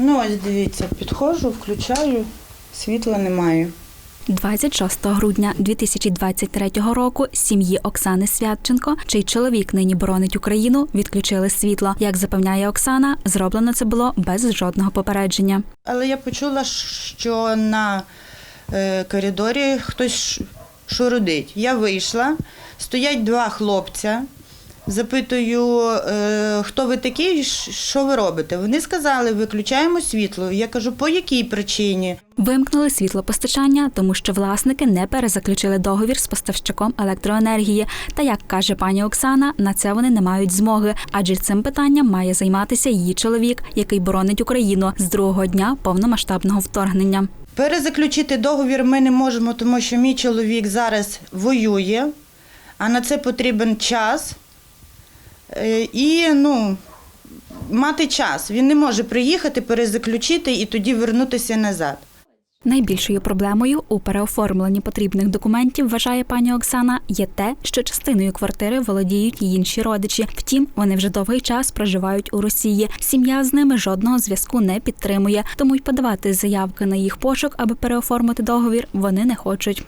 Ну, ось дивіться, підходжу, включаю, світла немає. 26 грудня 2023 року сім'ї Оксани Святченко, чий чоловік нині боронить Україну, відключили світло. Як запевняє Оксана, зроблено це було без жодного попередження. Але я почула, що на е, коридорі хтось шурудить. Я вийшла, стоять два хлопця. Запитую, е, хто ви такі, що ви робите? Вони сказали, виключаємо світло. Я кажу, по якій причині? Вимкнули світлопостачання, тому що власники не перезаключили договір з поставщиком електроенергії. Та як каже пані Оксана, на це вони не мають змоги, адже цим питанням має займатися її чоловік, який боронить Україну з другого дня повномасштабного вторгнення. Перезаключити договір ми не можемо, тому що мій чоловік зараз воює, а на це потрібен час. Е, І ну, мати час. Він не може приїхати, перезаключити і тоді вернутися назад. Найбільшою проблемою у переоформленні потрібних документів, вважає пані Оксана, є те, що частиною квартири володіють інші родичі. Втім, вони вже довгий час проживають у Росії. Сім'я з ними жодного зв'язку не підтримує, тому й подавати заявки на їх пошук, аби переоформити договір, вони не хочуть.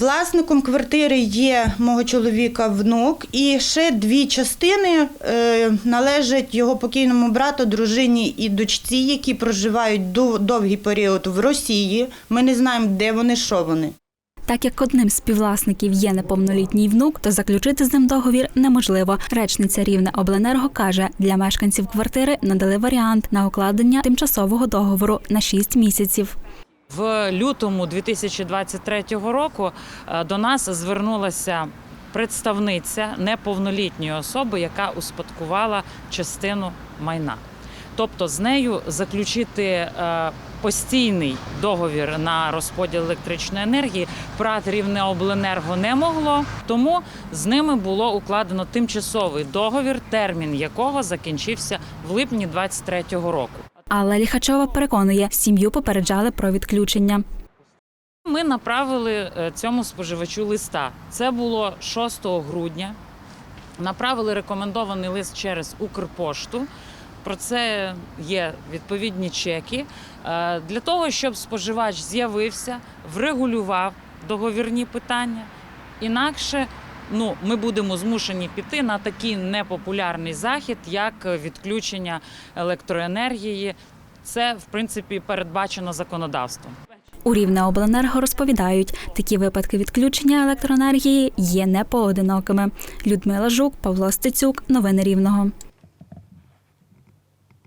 Власником квартири є мого чоловіка внук, і ще дві частини е, належать його покійному брату, дружині і дочці, які проживають дов- довгий період в Росії. Ми не знаємо, де вони, що вони. Так як одним з співвласників є неповнолітній внук, то заключити з ним договір неможливо. Речниця Рівне Обленерго каже, для мешканців квартири надали варіант на укладення тимчасового договору на 6 місяців. В лютому 2023 року е, до нас звернулася представниця неповнолітньої особи, яка успадкувала частину майна. Тобто з нею заключити е, постійний договір на розподіл електричної енергії ПРАТ Рівнеобленерго не могло, тому з ними було укладено тимчасовий договір, термін якого закінчився в липні 2023 року. Алла Ліхачова переконує, сім'ю попереджали про відключення. Ми направили е, цьому споживачу листа. Це було 6 грудня. Направили рекомендований лист через Укрпошту. Про це є відповідні чеки. Е, Для того, щоб споживач з'явився, врегулював договірні питання. Інакше ну, ми будемо змушені піти на такий непопулярний захід, як відключення електроенергії. Це, в принципі, передбачено законодавством. У Рівнеобленерго розповідають, такі випадки відключення електроенергії є непоодинокими. Людмила Жук, Павло Стецюк. Новини Рівного.